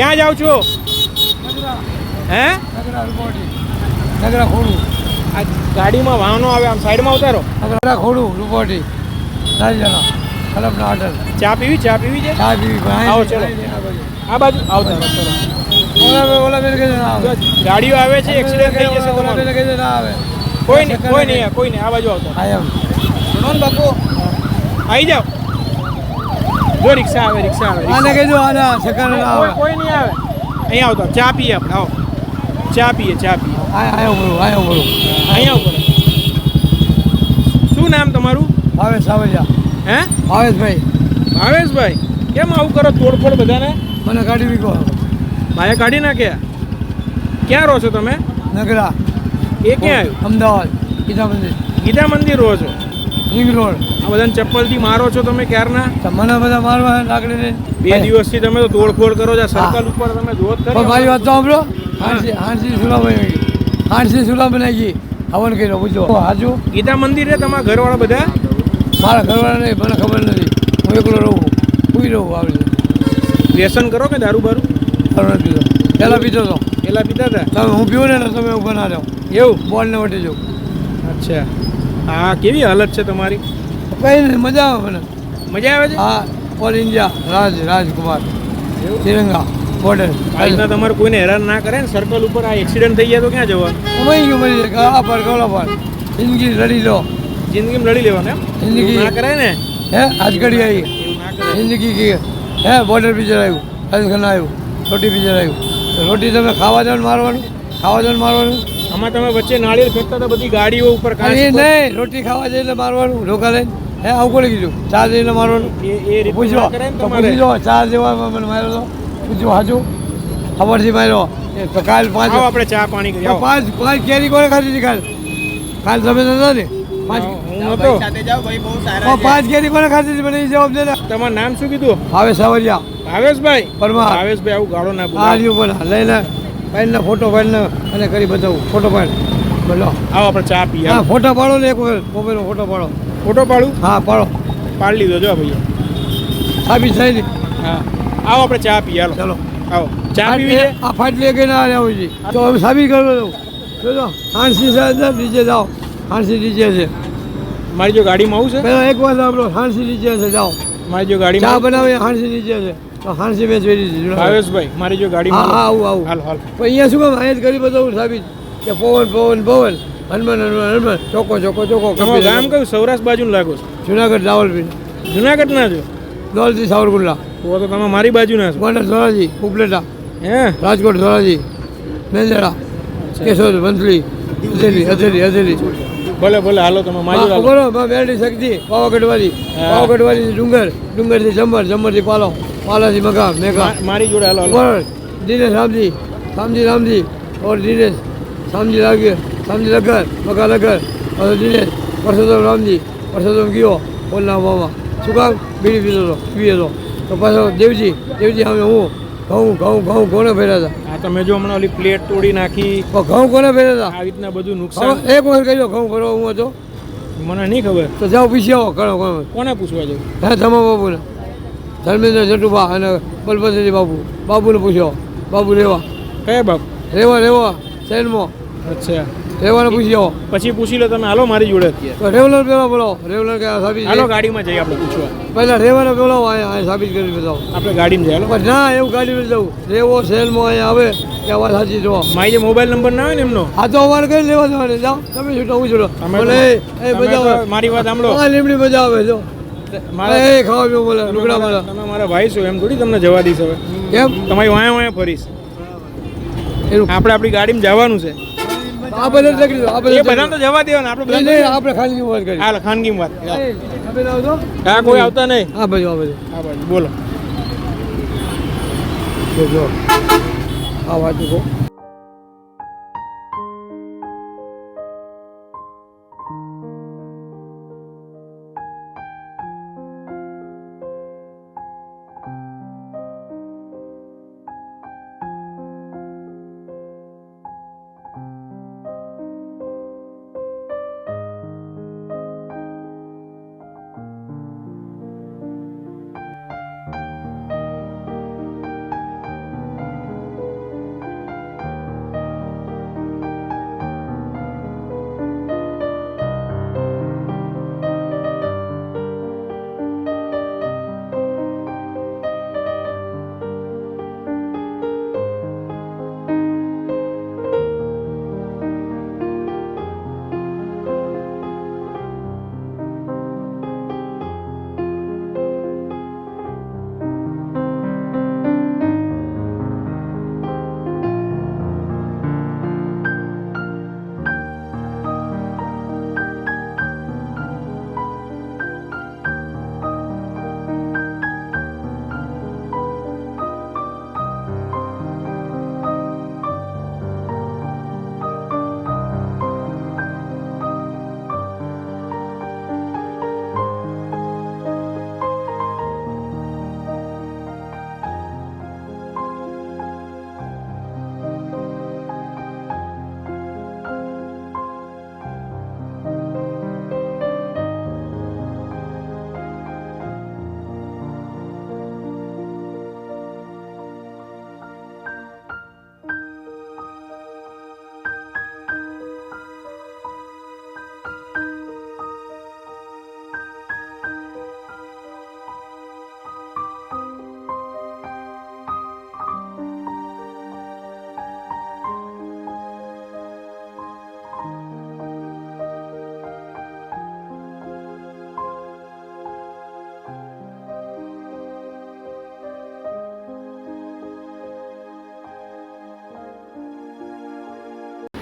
ક્યાં જાઓ છો? હે? નગરા ખોડું. આ ગાડીમાં વાહનો આવે આમ સાઈડમાં ઉતારો. નગરા ખોડું રૂપોટી સારી જણા કલમના હોટલ ચા પીવી? ચા પીવી છે? ચા પીવી આવો, ચલો. આ બાજુ? આવતા ઓલા બે ઓલા બેન ના આવે. ગાડીઓ આવે છે એક્સિડન્ટ થઈ જશે ઓલા બેન કે ના આવે. કોઈ નહીં કોઈ નહીં કોઈ નહીં આ બાજુ આવતા. આઈ જાઓ. જો રિક્ષા આવે રિક્ષા આવે આને. કહેજો આને ના આવે. કોઈ નહીં આવે. અહીંયા આવતા ચા પીએ આપણે આવો. ચા પીએ ચા પીએ. આય બોલો આયો બોલો. અહીંયા ઉપર શું નામ તમારું? ભાવેશ સાવલિયા. હે? ભાવેશભાઈ. ભાવેશભાઈ કેમ આવું કરો તોડફોડ બધાને? મને ગાડી વીકો માયા કાઢી નાખ્યા? ક્યાં રહો છો તમે? નગરા. એ ક્યાં આવ્યું? અમદાવાદ ગીતા મંદિર. ગીતા મંદિર રહો છો? રિંગ રોડ આ બધાને ચપ્પલથી મારો છો તમે ક્યારના? તમને બધા મારવા લાકડી બે દિવસથી તમે તો તોડફોડ કરો છો. સર્કલ ઉપર તમે જોત કરો મારી વાત તો સાંભળો હાંસી હાંસી સુલા બનાવી. હાંસી સુલા બનાવી હવન કર્યો પૂછો. હાજુ ગીતા મંદિર તમારા ઘરવાળા બધા? મારા ઘરવાળા નહીં મને ખબર નથી. હું એકલો રહું. પૂરી રહું આવી વ્યસન કરો કે દારૂ બારૂ? દારૂ નથી પીધો પહેલાં પીધો હતો પહેલાં પીતા હતા? તમે હું પીવું ને તમે હું ના રહ્યો એવું? બોલને વટી જાઉં અચ્છા. હા કેવી હાલત છે તમારી? કઈ નહીં મજા આવે મને. મજા આવે છે? હા all India Raj Rajkumar Tiranga border આ રીતના તમારે કોઈને હેરાન ના કરે ને? સર્કલ ઉપર આ એક્સિડન્ટ થઈ ગયા તો ક્યાં જવાનું? કમાઈ ગયું મળી આ પર ગોળા પર. જિંદગી લડી લો. જિંદગીમાં લડી લેવાનું એમ? જિંદગી- ના કરે ને? હે આજ ઘડી આવી જિંદગી કે હે બોર્ડર પિક્ચર આવ્યું રાજખાન આવ્યું રોટી પિક્ચર આવ્યું. રોટી તમે ખાવા જવાનું મારવાનું? ખાવા જવાનું મારવાનું? આમાં તમે વચ્ચે નાળિયેર ફેંકતા હતા બધી ગાડીઓ ઉપર ઉપર. નહીં રોટી ખાવા જઈને મારવાનું ઢોકા લઈને હે આવું કોણે કીધું? ચા જઈને મારવાનું? એ એ રીતે પૂછો પૂછી જો ચા જેવા મને માર્યો તો પૂછો હાજુ ખબરથી માર્યો. તો કાલ પાંચ આપણે ચા પાણી કરી પાંચ પાંચ કેરી કોને ખાધી હતી કાલ? કાલ તમે નતા ને? પાંચ કેરી કોણે ખાધી હતી? મને જવાબ દે ને. તમારું નામ શું કીધું? ભાવેશ સાવરિયા. ભાવેશભાઈ? પરમાર. ભાવેશભાઈ આવું ગાળો ના આ બોલો રહ્યું પણ લઈને પાડીને ફોટો પાડીને અને કરી બતાવું. ફોટો પાડ બોલો. આવો આપણે ચા પીએ. હા ફોટો પાડો ને એક વખત. મોબાઈલનો ફોટો પાડો. ફોટો પાડું? હા પાડો. પાડી લીધો જો ભાઈ સાબિત થાય ને. હા. આવો આપણે ચા પીએ હાલો. ચલો. આવો. ચા પીવી છે? આ ફાટલી કે ના આવું છે. તો હવે સાબિત કરવા દઉં. જોજો. હાંસી સાહેબ નીચે જાઓ. હાંસી નીચે છે. મારી જો ગાડીમાં આવું છે? એક વાર સાંભળો. હાંસી નીચે છે જાઓ. મારી જો ચા ગાડીમાં બનાવી હાંસી નીચે છે. હાંસી મેં જોઈ લીધી ભાવેશભાઈ મારી જો હા ગાડીમાં હા આવું આવું. હાલ હાલ. પણ અહીંયા શું કામ અહીંયા ગરીબ કરી બતાવું સાબિત. કે પવન પવન પવન. હનુમાન હનુમાન હનુમાન. ચોકો ચોકો ચોકો. તમારું ગામ કયું? સૌરાષ્ટ્ર બાજુ લાગો છો. જુનાગઢ રાવલપીર. જુનાગઢ ના છો? દોલજી સાવરકુંડલા. તો તો તમે મારી બાજુના છો. ગોંડલ ધોરાજી ઉપલેટા. હે? રાજકોટ ધોરાજી. મેંદડા કેશોદ વંથલી હથેલી હથેલી હથેલી ભલે ભલે હાલો તમે મારી બોલો મેળવી શકતી પાવાગઢવાળી. પાવાગઢવાળી ડુંગર. ડુંગરથી જમર જમરથી પાલો. પાલાથી મગા મેઘા. મારી જોડે હાલો હાલો. દિનેશ રામજી રામજી રામજી. ઓર દિનેશ રામજી લાગ્યો રામજી લગર મગા લગર और દિનેશ પરસોત્તમ રામજી પરસોત્તમ ગયો બોલના મામા શું કામ? બીડી પીધો હતો પીએ તો. તો પાછો દેવજી દેવજી અમે હું ઘઉં ઘઉં ઘઉં કોને ફેર્યા હતા? આ તમે જો હમણાં ઓલી પ્લેટ તોડી નાખી. ઘઉં કોને ફેર્યા હતા? આ રીતના બધું નુકસાન. એક વખત કહી દો ઘઉં ફરવા હું હતો. મને નહીં ખબર. તો જાઓ પીસી આવો ઘણો ઘણો. કોને પૂછવા જવું હે ધમા બાબુને ધર્મેન્દ્ર જટુભા અને બલભદ્રજી બાબુ બાબુને પૂછ્યો બાબુ રેવા. કયા બાપ? રેવા રેવા. શહેરમાં. અચ્છા. રેવાને પૂછી આવો પછી પૂછી લો તમે હાલો મારી જોડે તો રેવલર પેલા બોલો. રેવલર કે સાબિત હાલો ગાડીમાં જઈએ આપણે પૂછવા. પહેલા રેવાને પેલો અહીંયા સાબિત કરી બતાવો. આપણે ગાડીમાં જઈએ પણ ના એવું ગાડી લઈ જવું રેવો શહેરમાં અહીંયા આવે કે અવાજ સાચી જો. મારી જે મોબાઈલ નંબર ના હોય ને એમનો? આ તો અમારે કઈ લેવા જવાને જાઓ. તમે છૂટો હું છૂટો. ભલે એ બધા આવે મારી વાત સાંભળો. લીમડી મજા આવે જો. મારા ખાવા પીવું બોલે લુગડા મારા તમે મારા ભાઈ છો એમ થોડી તમને જવા દઈશ હવે. કેમ? તમારી વાયા વાયા ફરીશ. આપણે આપણી ગાડીમાં જવાનું છે. આ બધા તકલીફ આ એ બધા બધા તો જવા દેવાના આપણે આપણે ખાનગી વાત કરી ખાનગી વાત હા કોઈ આવતા નહીં. હા ભાઈ હા ભાઈ. હા ભાઈ બોલો. જો જો. આ વાત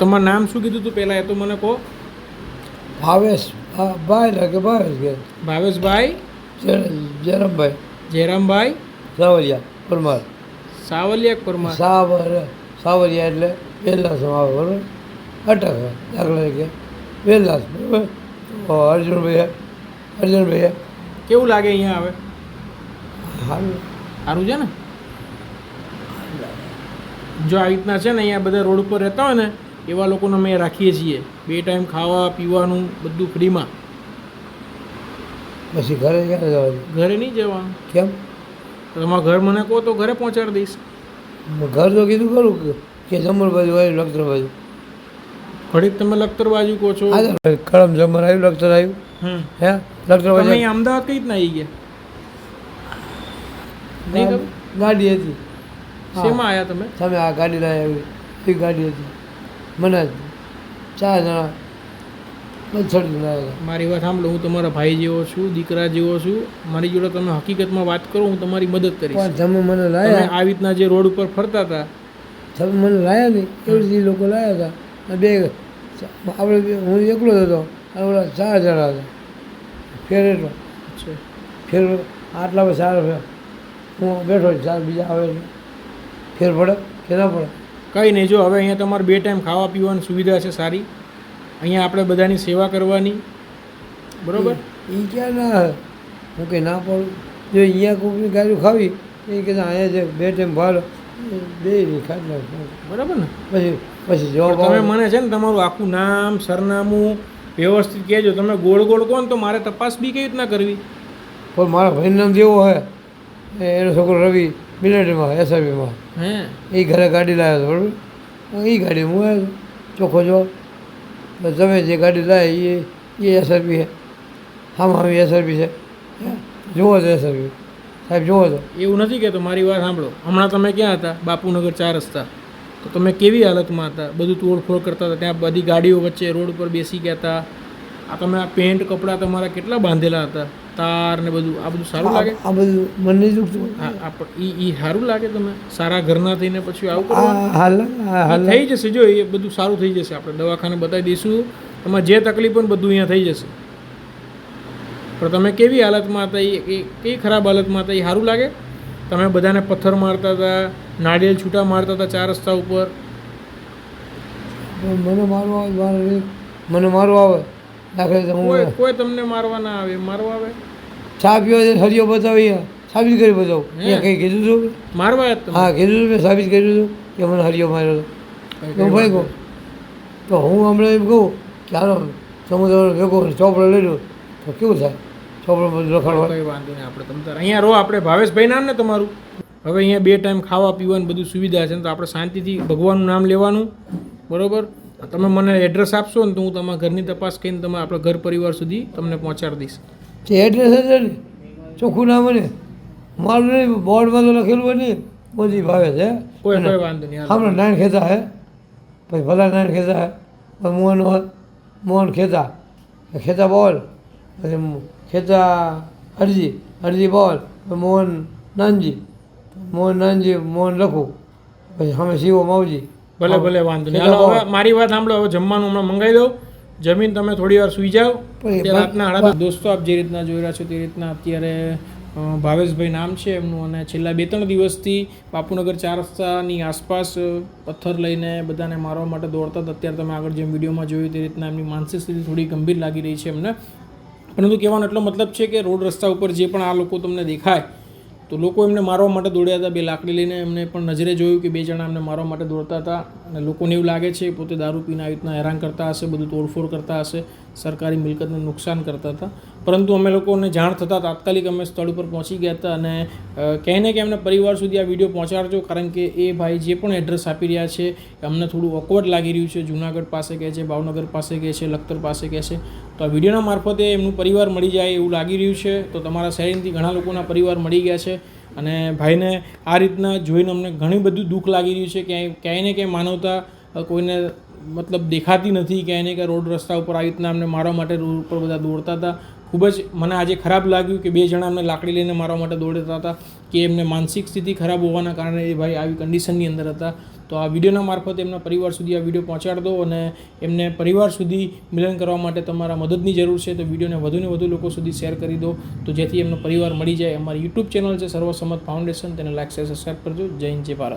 તમારું નામ શું કીધું હતું પહેલાં? એ તો મને કહો. ભાવેશ ભાઈ લાગે ભાવેશ ભાવેશભાઈ? જયરામભાઈ. જયરામભાઈ? સાવલિયા પરમાર. સાવલિયા પરમાર? સાવર સાવરિયા એટલે વેલાસ આવે બરાબર? અટક દાખલા તરીકે. તો અર્જુનભાઈ અર્જુનભાઈ કેવું લાગે અહીંયા આવે? હાલ સારું છે ને? જો આવી રીતના છે ને અહીંયા બધા રોડ ઉપર રહેતા હોય ને એવા લોકોને અમે રાખીએ છીએ. બે ટાઈમ ખાવા પીવાનું બધું ફ્રીમાં. પછી ઘરે ક્યારે જવાનું? ઘરે નહીં જવાનું. કેમ? તમારા ઘર મને કહો તો ઘરે પહોંચાડી દઈશ. ઘર તો કીધું ખરું કે જમણ બાજુ આવ્યું લખતર બાજુ ઘડીક તમે લખતર બાજુ કહો છો. કળમ જમણ આવ્યું લખતર આવ્યું. હે? લખતર બાજુ અહીં અમદાવાદ કઈ રીતના આવી ગયા? ગાડી હતી. શેમાં આવ્યા તમે? તમે આ ગાડી લાવી આવી. એ ગાડી હતી. મને ચાર જણા મારી વાત સાંભળો હું તમારા ભાઈ જેવો છું દીકરા જેવો છું. મારી જોડે તમે હકીકતમાં વાત કરો હું તમારી મદદ કરીશ. પણ તમે મને લાયા આવી રીતના જે રોડ ઉપર ફરતા હતા તમે મને લાયા નહીં એવી રીતે લોકો લાયા હતા. અને બે આપણે હું એકલો જ હતો અને ઓલા ચાર જણા હતા. ફેર એટલો. ફેર આટલા બધા સારા હું બેઠો ચાર બીજા આવે ફેર પડે કે ના પડે? કંઈ નહીં જો હવે અહીંયા તમારે બે ટાઈમ ખાવા પીવાની સુવિધા છે સારી. અહીંયા આપણે બધાની સેવા કરવાની. બરોબર? એ ક્યાં ના હે? કે ના પડું. જો અહીંયા કોઈની ગાડી ખાવી એ કે અહીંયા જે બે ટાઈમ ભાડો બે બરાબર ને? પછી પછી જવાબ તમે મને છે ને તમારું આખું નામ સરનામું વ્યવસ્થિત કહેજો. તમે ગોળ ગોળ કોણ તો મારે તપાસ બી કેવી રીતના કરવી? પણ મારા ભાઈનું નામ જેવો હોય એનો છોકરો રવિ મિલિટરીમાં એસઆઈમાં હે? એ ઘરે ગાડી લાવ્યો હતો બરાબર? એ ગાડી હું આવ્યો. ચોખ્ખો તો તમે જે ગાડી લાવી એ એ એસઆરપી છે. હા હા એસઆરપી છે. હે? જુઓ તો એસઆરપી સાહેબ જુઓ તો. એવું નથી કહેતો મારી વાત સાંભળો. હમણાં તમે ક્યાં હતા? બાપુનગર ચાર રસ્તા. તો તમે કેવી હાલતમાં હતા? બધું તોડફોડ કરતા હતા ત્યાં બધી ગાડીઓ વચ્ચે રોડ પર બેસી ગયા હતા. આ તમે આ પેન્ટ કપડાં તમારા કેટલા બાંધેલા હતા? તાર ને બધું આ બધું સારું લાગે? આ બધું મને પ- ઈ ઈ સારું લાગે તમે સારા ઘરના થઈને પછી આવું કરવાનું? થઈ જશે જો એ બધું સારું થઈ જશે. આપણે દવાખાને બતાવી દઈશું. તમારે જે તકલીફ પણ બધું અહીંયા થઈ જશે. પણ તમે કેવી હાલતમાં હતા? એ કઈ ખરાબ હાલતમાં હતા? એ સારું લાગે? તમે બધાને પથ્થર મારતા હતા નાળિયેર છૂટા મારતા હતા ચાર રસ્તા ઉપર? મને મારવા આવે મને મારવા આવે. દાખલે તો કોઈ હું કોઈ તમને મારવા ના આવે મારવા આવે? ચા પીવા જઈને હરિયો બતાવી સાબિત કરી બતાવું. અહીંયા કંઈ કીધું હતું મારવા હા કીધું હતું મેં સાબિત કર્યું હતું કે મને હરિયો માર્યો હતો. હું ભાઈ કહું તો હું હમણાં એમ કહું કે ચાલો સમુદ્ર ભેગો ચોપડો લઈ લો. તો કેવું થાય? ચોપડો બધું લખાડવા કંઈ વાંધો નહીં આપણે તમ અહીંયા રહો આપણે ભાવેશભાઈ નામ ને તમારું. હવે અહીંયા બે ટાઈમ ખાવા પીવાની બધું સુવિધા છે ને તો આપણે શાંતિથી ભગવાનનું નામ લેવાનું. બરોબર? તમે મને એડ્રેસ આપશો ને તો હું તમારા ઘરની તપાસ કરીને તમે આપણા ઘર પરિવાર સુધી તમને પહોંચાડી દઈશ. તે એડ્રેસ જ ને ચોખ્ખું ના ને મારું નહીં બોર્ડમાં તો લખેલું હોય નહીં મોદી ભાવે છે. કોઈ કોઈ વાંધો નહીં. હમણાં નારાયણ ખેતા હે. પછી ભલા નારાયણ ખેતા હે. પછી મોહન મોહન ખેતા. ખેતા બોલ. પછી ખેતા અરજી અરજી બોલ. મોહન નાનજી. મોહન નાનજી મોહન લખું. પછી સામે શિવો માવજી. ભલે ભલે વાંધો નહીં. હાલો હવે મારી વાત સાંભળો હવે જમવાનું હમણાં મંગાવી દઉં. જમીન તમે થોડી વાર સૂઈ જાઓ. રાતના સાડા દોસ્તો આપ જે રીતના જોઈ રહ્યા છો તે રીતના અત્યારે ભાવેશભાઈ નામ છે એમનું અને છેલ્લા બે ત્રણ દિવસથી બાપુનગર ચાર રસ્તાની આસપાસ પથ્થર લઈને બધાને મારવા માટે દોડતા હતા. અત્યારે તમે આગળ જેમ વિડીયોમાં જોયું તે રીતના એમની માનસિક સ્થિતિ થોડી ગંભીર લાગી રહી છે એમને. પરંતુ કહેવાનો એટલો મતલબ છે કે રોડ રસ્તા ઉપર જે પણ આ લોકો તમને દેખાય તો લોકો એમને મારવા માટે દોડ્યા હતા. બે લાકડી લઈને એમને પણ નજરે જોયું કે બે જણા એમને મારવા માટે દોડતા હતા. અને લોકોને એવું લાગે છે પોતે દારૂ પીને આવી રીતના હેરાન કરતા હશે, બધું તોડફોડ કરતા હશે, સરકારી મિલકતને નુકસાન કરતા હતા. પરંતુ અમે લોકોને જાણ થતાં તાત્કાલિક અમે સ્થળ ઉપર પહોંચી ગયા હતા અને કહીને કે એમના પરિવાર સુધી આ વીડિયો પહોંચાડજો, કારણ કે એ ભાઈ જે પણ એડ્રેસ આપી રહ્યા છે, અમને થોડું ઓકવર્ડ લાગી રહ્યું છે. જુનાગઢ પાસે કહે છે, ભાવનગર પાસે કહે છે, લખતર પાસે કહે છે. તો આ વિડીયોના મારફતે એમનું પરિવાર મળી જાય એવું લાગી રહ્યું છે. તો તમારા શહેરથી ઘણા લોકોના પરિવાર મળી ગયા છે અને ભાઈને આ રીતના જોઈને અમને ઘણી બધું દુઃખ લાગી રહ્યું છે. ક્યાંય ક્યાંય ને ક્યાંય માનવતા કોઈને મતલબ દેખાતી નથી. ક્યાંય ને ક્યાંય રોડ રસ્તા ઉપર આવી રીતના અમને મારવા માટે રોડ ઉપર બધા દોડતા હતા. ખૂબ જ મને આજે ખરાબ લાગ્યું કે બે જણા અમને લાકડી લઈને મારવા માટે દોડતા હતા કે એમને માનસિક સ્થિતિ ખરાબ હોવાના કારણે એ ભાઈ આવી કન્ડિશનની અંદર હતા. તો આ વિડીયોના મારફતે એમના પરિવાર સુધી આ વીડિયો પહોંચાડ દો અને એમને પરિવાર સુધી મિલન કરવા માટે તમારા મદદની જરૂર છે, તો વિડીયોને વધુને વધુ લોકો સુધી શેર કરી દો. તો જેથી એમનો પરિવાર મળી જાય. અમારી યુટ્યુબ ચેનલ છે, સર્વસંમત ફાઉન્ડેશન. તેને લાઈક શેર સબસ્ક્રાઈબ કરજો. જય હિન્દ, જય ભારત.